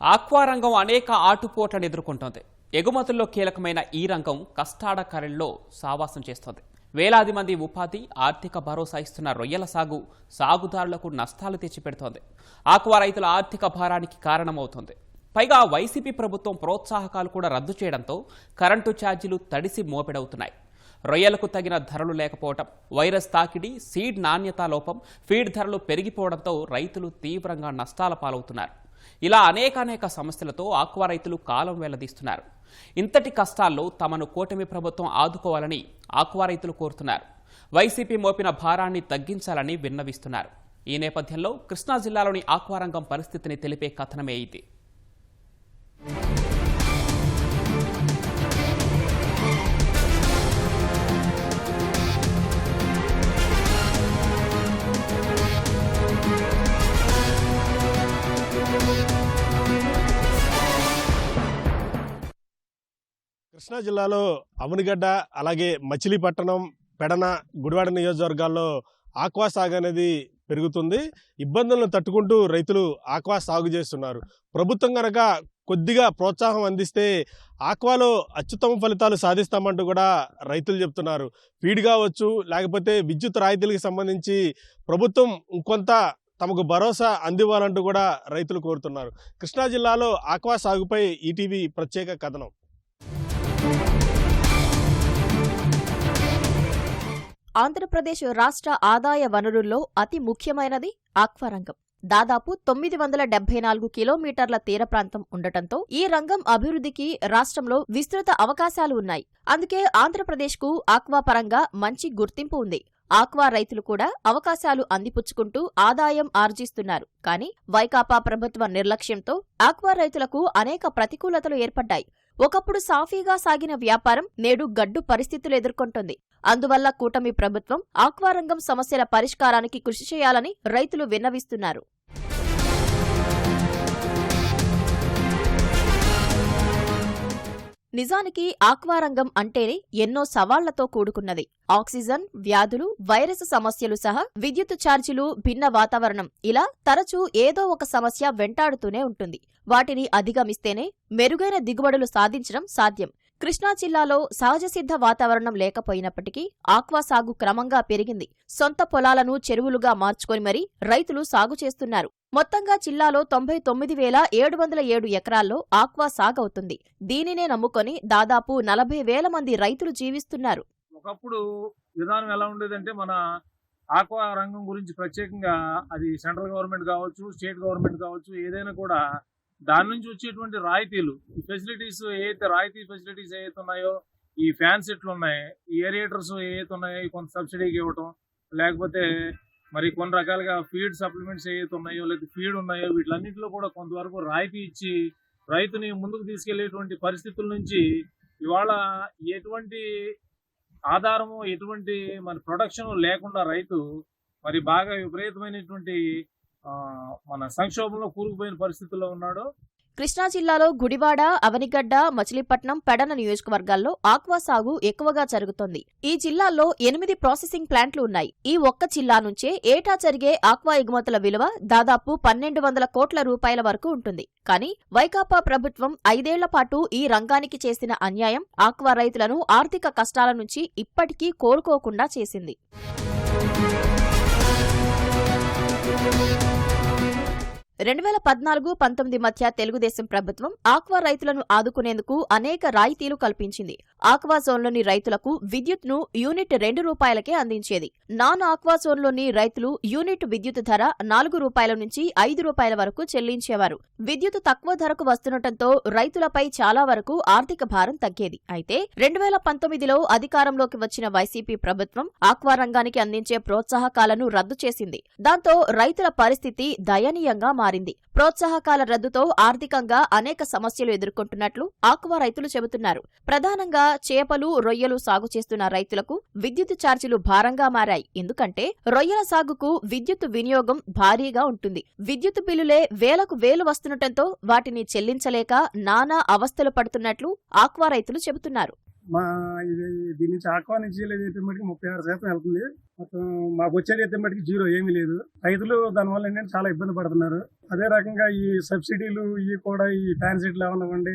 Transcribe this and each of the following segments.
Aqua రంగం అనేక ఆటుపోట్లను ఎదుర్కొంటోంది. ఎగుమతుల్లో కీలకమైన ఈ రంగం కష్టాడకరల్లో సావాసం చేస్తోంది. వేలాది మంది ఉపాధి ఆర్థిక భరోసా ఇస్తున్న రొయ్యల సాగు సాగుదారులకు నష్టాలు తెచ్చిపెడుతోంది. ఆక్వా రైతుల ఆర్థిక భారానికి కారణమవుతోంది. పైగా వైసీపీ ప్రభుత్వం ప్రోత్సాహకాలు కూడా రద్దు చేయడంతో కరెంటు ఛార్జీలు తడిసి మోపెడవుతున్నాయి. రొయ్యలకు తగిన ధరలు లేకపోవటం వైరస్ తాకిడి సీడ్ నాణ్యత లోపం ఫీడ్ ధరలు పెరిగిపోవడంతో రైతులు తీవ్రంగా నష్టాల పాలవుతున్నారు. ఇలా అనేకానేక సమస్యలతో ఆక్వా రైతులు కాలం వెల్లదీస్తున్నారు ఇంతటి కష్టాల్లో తమను కూటమి ప్రభుత్వం ఆదుకోవాలని ఆక్వా రైతులు కోరుతున్నారు. వైసీపీ మోపిన భారాన్ని తగ్గించాలని విన్నవిస్తున్నారు. ఈ నేపథ్యంలో కృష్ణా జిల్లాలోని ఆక్వారంగం పరిస్థితిని తెలిపే కథనమే ఇది. కృష్ణా జిల్లాలో అమనిగడ్డ అలాగే మచిలీపట్నం పెడన గుడివాడ నియోజకవర్గాల్లో ఆక్వా సాగు అనేది పెరుగుతుంది. ఇబ్బందులను తట్టుకుంటూ రైతులు ఆక్వా సాగు చేస్తున్నారు. ప్రభుత్వం కనుక కొద్దిగా ప్రోత్సాహం అందిస్తే ఆక్వాలో అత్యుత్తమ ఫలితాలు సాధిస్తామంటూ కూడా రైతులు చెప్తున్నారు. ఫీడ్ కావచ్చు లేకపోతే విద్యుత్ రాయితీలకు సంబంధించి ప్రభుత్వం ఇంకొంత తమకు భరోసా అందివ్వాలంటూ కూడా రైతులు కోరుతున్నారు. కృష్ణా జిల్లాలో ఆక్వా సాగుపై ఈటీవీ ప్రత్యేక కథనం. ఆంధ్రప్రదేశ్ రాష్ట్ర ఆదాయ వనరుల్లో అతి ముఖ్యమైనది ఆక్వారంగం. దాదాపు తొమ్మిది వందల డెబ్బై నాలుగు కిలోమీటర్ల తీర ప్రాంతం ఉండటంతో ఈ రంగం అభివృద్ధికి రాష్ట్రంలో విస్తృత అవకాశాలు ఉన్నాయి. అందుకే ఆంధ్రప్రదేశ్కు ఆక్వా పరంగా మంచి గుర్తింపు ఉంది. ఆక్వా రైతులు కూడా అవకాశాలు అందిపుచ్చుకుంటూ ఆదాయం ఆర్జిస్తున్నారు. కానీ వైకాపా ప్రభుత్వ నిర్లక్ష్యంతో ఆక్వా రైతులకు అనేక ప్రతికూలతలు ఏర్పడ్డాయి. ఒకప్పుడు సాఫీగా సాగిన వ్యాపారం నేడు గడ్డు పరిస్థితులు ఎదుర్కొంటోంది. అందువల్ల కూటమి ప్రభుత్వం ఆక్వారంగం సమస్యల పరిష్కారానికి కృషి చేయాలని రైతులు విన్నవిస్తున్నారు. నిజానికి ఆక్వారంగం అంటేనే ఎన్నో సవాళ్ళతో కూడుకున్నది. ఆక్సిజన్ వ్యాధులు వైరస్ సమస్యలు సహా విద్యుత్ ఛార్జీలు భిన్న వాతావరణం. ఇలా తరచూ ఏదో ఒక సమస్య వెంటాడుతూనే ఉంటుంది. వాటిని అధిగమిస్తేనే మెరుగైన దిగుబడులు సాధించడం సాధ్యం. కృష్ణా జిల్లాలో సహజ సిద్ధ వాతావరణం లేకపోయినప్పటికీ ఆక్వా సాగు క్రమంగా పెరిగింది. సొంత పొలాలను చెరువులుగా మార్చుకొని మరీ రైతులు సాగు చేస్తున్నారు. మొత్తంగా జిల్లాలో తొంభై తొమ్మిది వేల ఏడు వందల ఏడు ఎకరాల్లో ఆక్వా సాగవుతుంది. దీనినే నమ్ముకొని దాదాపు నలభై వేల మంది రైతులు జీవిస్తున్నారు. ఒకప్పుడు విధానం ఎలా ఉండేదంటే మన ఆక్వా రంగం గురించి ప్రత్యేకంగా అది సెంట్రల్ గవర్నమెంట్ కావచ్చు స్టేట్ గవర్నమెంట్ కావచ్చు ఏదైనా కూడా దాని నుంచి వచ్చేటువంటి రాయితీలు ఫెసిలిటీస్ ఏదైతే రాయితీ ఫెసిలిటీస్ ఏవైతే ఉన్నాయో ఈ ఫ్యాన్ సెట్లు ఉన్నాయి ఈ ఏరియేటర్స్ ఏవైతే ఉన్నాయో కొంత సబ్సిడీకి ఇవ్వటం లేకపోతే మరి కొన్ని రకాలుగా ఫీడ్ సప్లిమెంట్స్ ఏవైతే ఉన్నాయో లేదా ఫీడ్ ఉన్నాయో వీటిలన్నింటిలో కూడా కొంతవరకు రాయితీ ఇచ్చి రైతుని ముందుకు తీసుకెళ్ళేటువంటి పరిస్థితుల నుంచి ఇవాళ ఎటువంటి ఆధారము ఎటువంటి మన ప్రొడక్షన్ లేకుండా రైతు మరి బాగా విపరీతమైనటువంటి మన సంక్షోభంలో కూరుకుపోయిన పరిస్థితుల్లో ఉన్నాడు. కృష్ణా జిల్లాలో గుడివాడ అవనిగడ్డ మచిలీపట్నం పెడన నియోజకవర్గాల్లో ఆక్వా సాగు ఎక్కువగా జరుగుతోంది. ఈ జిల్లాల్లో ఎనిమిది ప్రాసెసింగ్ ప్లాంట్లు ఉన్నాయి. ఈ ఒక్క జిల్లా నుంచే ఏటా జరిగే ఆక్వా ఎగుమతుల విలువ దాదాపు పన్నెండు వందల కోట్ల రూపాయల వరకు ఉంటుంది. కానీ వైకాపా ప్రభుత్వం ఐదేళ్ళ పాటు ఈ రంగానికి చేసిన అన్యాయం ఆక్వా రైతులను ఆర్థిక కష్టాల నుంచి ఇప్పటికీ కోలుకోకుండా చేసింది. Thank you. రెండు వేల పద్నాలుగు పంతొమ్మిది మధ్య తెలుగుదేశం ప్రభుత్వం ఆక్వా రైతులను ఆదుకునేందుకు అనేక రాయితీలు కల్పించింది. ఆక్వా జోన్లోని రైతులకు విద్యుత్ను యూనిట్ రెండు రూపాయలకే అందించేది. నాన్ ఆక్వా జోన్లోని రైతులు యూనిట్ విద్యుత్ ధర నాలుగు రూపాయల నుంచి ఐదు రూపాయల వరకు చెల్లించేవారు. విద్యుత్ తక్కువ ధరకు వస్తుండటంతో రైతులపై చాలా వరకు ఆర్థిక భారం తగ్గేది. అయితే రెండు వేల పంతొమ్మిదిలో అధికారంలోకి వచ్చిన వైసీపీ ప్రభుత్వం ఆక్వా రంగానికి అందించే ప్రోత్సాహకాలను రద్దు చేసింది. దాంతో రైతుల పరిస్థితి దయనీయంగా మారింది. ప్రోత్సాహకాల రద్దుతో ఆర్థికంగా అనేక సమస్యలు ఎదుర్కొంటున్నట్లు ఆక్వా రైతులు చెబుతున్నారు. ప్రధానంగా చేపలు రొయ్యలు సాగు చేస్తున్న రైతులకు విద్యుత్ ఛార్జీలు భారంగా మారాయి. ఎందుకంటే రొయ్యల సాగుకు విద్యుత్ వినియోగం భారీగా ఉంటుంది. విద్యుత్ బిల్లులే వేలకు వేలు వస్తుండటంతో వాటిని చెల్లించలేక నానా అవస్థలు పడుతున్నట్లు ఆక్వా రైతులు చెబుతున్నారు. మా ఇది దీని నుంచి ఆహ్వానించలేదు నుంచి అయితే మటుకు ముప్పై ఆరు శాతం వెళ్తుంది. మొత్తం మాకు వచ్చేది అయితే మటుకు జీరో ఏమీ లేదు. రైతులు దానివల్ల ఏంటంటే చాలా ఇబ్బంది పడుతున్నారు. అదే రకంగా ఈ సబ్సిడీలు ఇవి కూడా ఈ ట్రాన్సిట్లు ఏమన్నామండి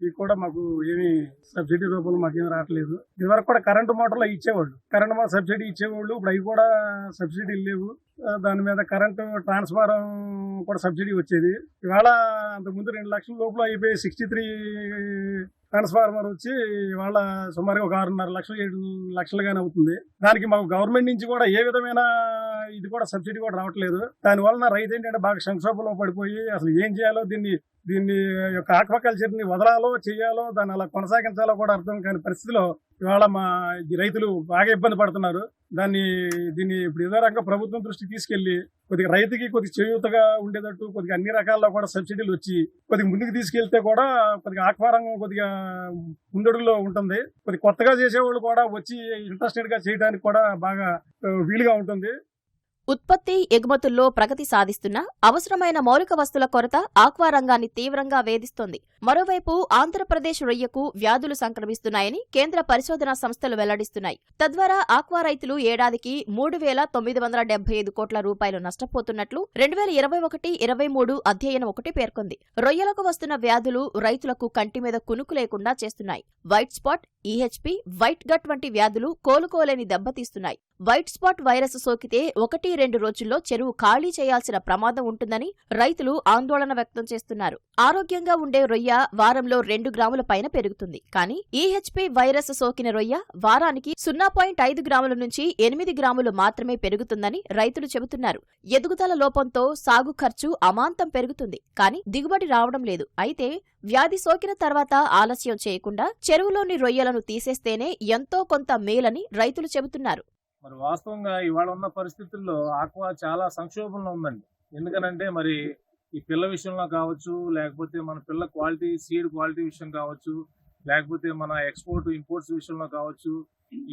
ఇవి కూడా మాకు ఏమి సబ్సిడీ రూపంలో మాకు ఏమి రావట్లేదు. ఇదివరకు కూడా కరెంటు మోటార్లో ఇచ్చేవాళ్ళు. కరెంటు మోటార్ సబ్సిడీ ఇచ్చేవాళ్ళు. ఇప్పుడు అవి కూడా సబ్సిడీలు లేవు. దాని మీద కరెంటు ట్రాన్స్ఫారం కూడా సబ్సిడీ వచ్చేది. ఇవాళ అంతకుముందు రెండు లక్షల లోపల అయిపోయి సిక్స్టీ త్రీ ట్రాన్స్ఫార్మర్ వచ్చి ఇవాళ సుమారుగా ఒక ఆరున్నర లక్షలు ఏడు లక్షలుగానే అవుతుంది. దానికి మాకు గవర్నమెంట్ నుంచి కూడా ఏ విధమైన ఇది కూడా సబ్సిడీ కూడా రావట్లేదు. దాని వలన రైతు ఏంటంటే బాగా సంక్షోభంలో పడిపోయి అసలు ఏం చేయాలో దీన్ని దీన్ని యొక్క ఆక్వాకల్చర్ని వదలాలో చేయాలో దాన్ని అలా కొనసాగించాలో కూడా అర్థం కాని పరిస్థితిలో ఇవాళ మా రైతులు బాగా ఇబ్బంది పడుతున్నారు. దాన్ని దీన్ని ఇప్పుడు ఏదో రకంగా ప్రభుత్వం దృష్టికి తీసుకెళ్ళి కొద్దిగా రైతుకి కొద్దిగా చేయూతగా ఉండేటట్టు కొద్దిగా అన్ని రకాల్లో కూడా సబ్సిడీలు వచ్చి కొద్దిగా ముందుకు తీసుకెళ్తే కూడా కొద్దిగా ఆక్వారంగం కొద్దిగా ముందడుగులో ఉంటుంది. కొద్దిగా కొత్తగా చేసేవాళ్ళు కూడా వచ్చి ఇంట్రెస్టెడ్గా చేయడానికి కూడా బాగా వీలుగా ఉంటుంది. ఉత్పత్తి ఎగుమతుల్లో ప్రగతి సాధిస్తున్న అవసరమైన మౌలిక వస్తుల కొరత ఆక్వా రంగాన్ని తీవ్రంగా వేధిస్తోంది. మరోవైపు ఆంధ్రప్రదేశ్ రొయ్యకు వ్యాధులు సంక్రమిస్తున్నాయని కేంద్ర పరిశోధనా సంస్థలు వెల్లడిస్తున్నాయి. తద్వారా ఆక్వా రైతులు ఏడాదికి మూడు వేల తొమ్మిది వందల డెబ్బై ఐదు కోట్ల రూపాయలు నష్టపోతున్నట్లు రెండు వేల ఇరవై ఒకటి ఇరవై మూడు అధ్యయనం ఒకటి పేర్కొంది. రొయ్యలకు వస్తున్న వ్యాధులు రైతులకు కంటి మీద కునుకు లేకుండా చేస్తున్నాయి. White spot EHP white gut వంటి వ్యాధులు కోలుకోలేని దెబ్బతీస్తున్నాయి. వైట్ స్పాట్ వైరస్ సోకితే ఒకటి రెండు రోజుల్లో చెరువు ఖాళీ చేయాల్సిన ప్రమాదం ఉంటుందని రైతులు ఆందోళన వ్యక్తం చేస్తున్నారు. ఆరోగ్యంగా ఉండే రొయ్య వారంలో రెండు గ్రాముల పైన పెరుగుతుంది. కానీ ఈహెచ్పి వైరస్ సోకిన రొయ్య వారానికి సున్నా పాయింట్ ఐదు గ్రాముల నుంచి ఎనిమిది గ్రాములు మాత్రమే పెరుగుతుందని రైతులు చెబుతున్నారు. ఎదుగుదల లోపంతో సాగు ఖర్చు అమాంతం పెరుగుతుంది. కానీ దిగుబడి రావడం లేదు. అయితే వ్యాధి సోకిన తర్వాత ఆలస్యం చేయకుండా చెరువులోని రొయ్యలను తీసేస్తేనే ఎంతో కొంత మేలని రైతులు చెబుతున్నారు. మరి వాస్తవంగా ఇవాళ ఉన్న పరిస్థితుల్లో ఆక్వా చాలా సంక్షోభంలో ఉందండి. ఎందుకనంటే మరి ఈ పిల్ల విషయంలో కావచ్చు లేకపోతే మన పిల్ల క్వాలిటీ సీడ్ క్వాలిటీ విషయం కావచ్చు లేకపోతే మన ఎక్స్పోర్ట్ ఇంపోర్ట్స్ విషయంలో కావచ్చు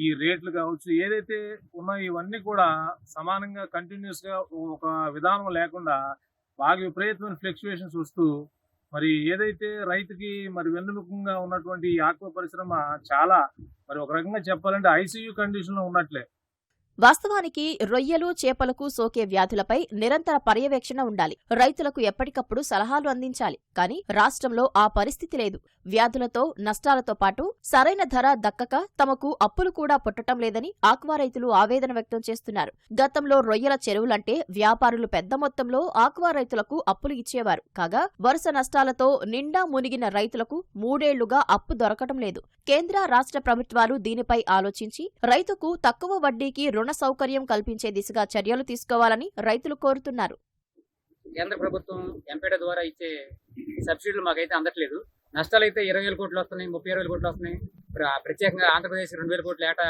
ఈ రేట్లు కావచ్చు ఏదైతే ఉన్నాయో ఇవన్నీ కూడా సమానంగా కంటిన్యూస్గా ఒక విధానం లేకుండా బాగా విపరీతమైన ఫ్లక్చుయేషన్స్ వస్తూ మరి ఏదైతే రైతుకి మరి వెన్నుముఖంగా ఉన్నటువంటి ఈ ఆక్వా పరిశ్రమ చాలా మరి ఒక రకంగా చెప్పాలంటే ఐసీయూ కండిషన్లో ఉన్నట్లే. వాస్తవానికి రొయ్యలు చేపలకు సోకే వ్యాధులపై నిరంతర పర్యవేక్షణ ఉండాలి. రైతులకు ఎప్పటికప్పుడు సలహాలు అందించాలి. కానీ రాష్ట్రంలో ఆ పరిస్థితి లేదు. వ్యాధులతో నష్టాలతో పాటు సరైన ధర దక్కక తమకు అప్పులు కూడా పుట్టటం లేదని ఆక్వా రైతులు ఆవేదన వ్యక్తం చేస్తున్నారు. గతంలో రొయ్యల చెరువులంటే వ్యాపారులు పెద్ద మొత్తంలో ఆక్వా రైతులకు అప్పులు ఇచ్చేవారు. కాగా వరుస నష్టాలతో నిండా మునిగిన రైతులకు మూడేళ్ళుగా అప్పు దొరకటం లేదు. కేంద్ర రాష్ట్ర ప్రభుత్వాలు దీనిపై ఆలోచించి రైతుకు తక్కువ వడ్డీకి రుణ సౌకర్యం కల్పించే దిశగా చర్యలు తీసుకోవాలని రైతులు కోరుతున్నారు. కేంద్ర ప్రభుత్వం ఎంపీడ ద్వారా ఇచ్చే సబ్సిడీలు మాకైతే అందట్లేదు. నష్టాలు అయితే ఇరవై వేల కోట్లు వస్తున్నాయి ముప్పై ఇరవై వేల కోట్లు వస్తున్నాయి. ప్రత్యేకంగా ఆంధ్రప్రదేశ్ రెండు వేల కోట్లు ఏటా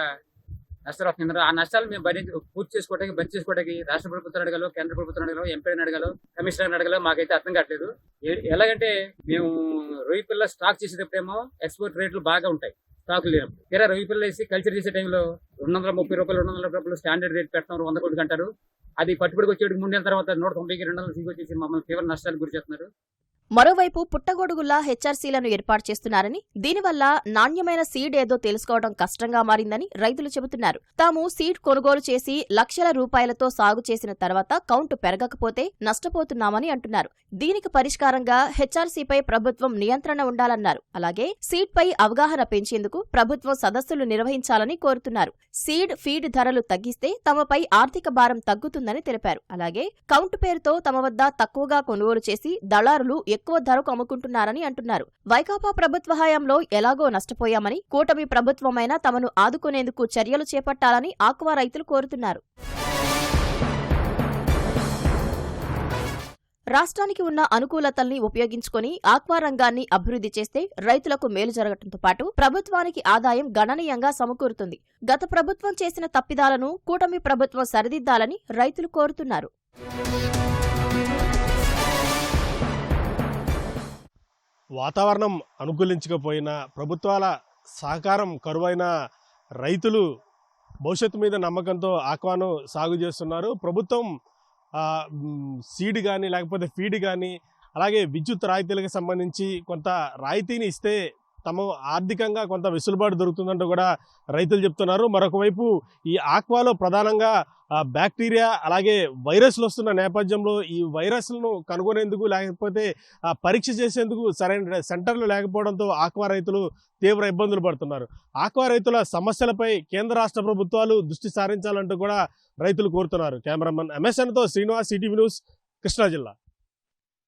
నష్టాలు వస్తున్నాయి. ఆ నష్టాలు మేము భరించి పూర్తి చేసుకోవడానికి భర్తీ చేసుకోవడానికి రాష్ట్ర ప్రభుత్వం అడగాలో కేంద్ర ప్రభుత్వం అడగాలో ఎంపీని అడగాలో కమిషనర్ అడగాలో మాకైతే అర్థం కావట్లేదు. ఎలాగంటే మేము రొయ్యి పిల్ల స్టాక్ చేసేటప్పుడేమో ఎక్స్పోర్ట్ రేట్లు బాగా ఉంటాయి. స్టాక్ లేవు. తీరా రవి పిల్ల వేసి కల్చర్ చేసే టైంలో రెండు వందల ముప్పై రూపాయలు రెండు వందల రూపాయలు స్టాండర్డ్ రేట్ పెడతాం వంద కోట్లు అంటారు అది పట్టుబడికి వచ్చేటికి మూడు నెలల తర్వాత నూట తొంభైకి రెండు వందల వచ్చేసి మమ్మల్ని తీవ్ర నష్టాలకు గురి చేస్తున్నారు. మరోవైపు పుట్టగొడుగుల్లా హెచ్ఆర్సీలను ఏర్పాటు చేస్తున్నారని దీనివల్ల నాణ్యమైన సీడ్ ఏదో తెలుసుకోవడం కష్టంగా మారిందని రైతులు చెబుతున్నారు. తాము సీడ్ కొనుగోలు చేసి లక్షల రూపాయలతో సాగు చేసిన తర్వాత కౌంటు పెరగకపోతే నష్టపోతున్నామని అంటున్నారు. దీనికి పరిష్కారంగా హెచ్ఆర్సీపై ప్రభుత్వం నియంత్రణ ఉండాలన్నారు. అలాగే సీడ్పై అవగాహన పెంచేందుకు ప్రభుత్వం సదస్సులు నిర్వహించాలని కోరుతున్నారు. సీడ్ ఫీడ్ ధరలు తగ్గిస్తే తమపై ఆర్థిక భారం తగ్గుతుందని తెలిపారు. అలాగే కౌంటు పేరుతో తమ వద్ద తక్కువగా కొనుగోలు చేసి దళారులు ఎక్కువ ధరకు అమ్ముకుంటున్నారని అంటున్నారు. వైకాపా ప్రభుత్వ హయాంలో ఎలాగో నష్టపోయామని కూటమి ప్రభుత్వమైనా తమను ఆదుకునేందుకు చర్యలు చేపట్టాలని ఆక్వా రైతులు కోరుతున్నారు. రాష్ట్రానికి ఉన్న అనుకూలతల్ని ఉపయోగించుకొని ఆక్వా రంగాన్ని అభివృద్ధి చేస్తే రైతులకు మేలు జరగటంతో పాటు ప్రభుత్వానికి ఆదాయం గణనీయంగా సమకూరుతుంది. గత ప్రభుత్వం చేసిన తప్పిదాలను కూటమి ప్రభుత్వం సరిదిద్దాలని రైతులు కోరుతున్నారు. వాతావరణం అనుకూలించకపోయినా ప్రభుత్వాల సహకారం కరువైన రైతులు భవిష్యత్తు మీద నమ్మకంతో ఆక్వాను సాగు చేస్తున్నారు. ప్రభుత్వం సీడ్ కానీ లేకపోతే ఫీడ్ కానీ అలాగే విద్యుత్ రాయితీలకు సంబంధించి కొంత రాయితీని ఇస్తే తమ ఆర్థికంగా కొంత వెసులుబాటు దొరుకుతుందంటూ కూడా రైతులు చెప్తున్నారు. మరొకవైపు ఈ ఆక్వాలో ప్రధానంగా బ్యాక్టీరియా అలాగే వైరస్లు వస్తున్న నేపథ్యంలో ఈ వైరస్లను కనుగొనేందుకు లేకపోతే ఆ, పరీక్ష చేసేందుకు సరైన సెంటర్లు లేకపోవడంతో ఆక్వా రైతులు తీవ్ర ఇబ్బందులు పడుతున్నారు. ఆక్వా రైతుల సమస్యలపై కేంద్ర రాష్ట్ర ప్రభుత్వాలు దృష్టి సారించాలంటూ కూడా రైతులు కోరుతున్నారు. కెమెరామన్ ఎంఎస్ఎన్తో శ్రీనివాస్ సిటీవీ న్యూస్ కృష్ణా జిల్లా.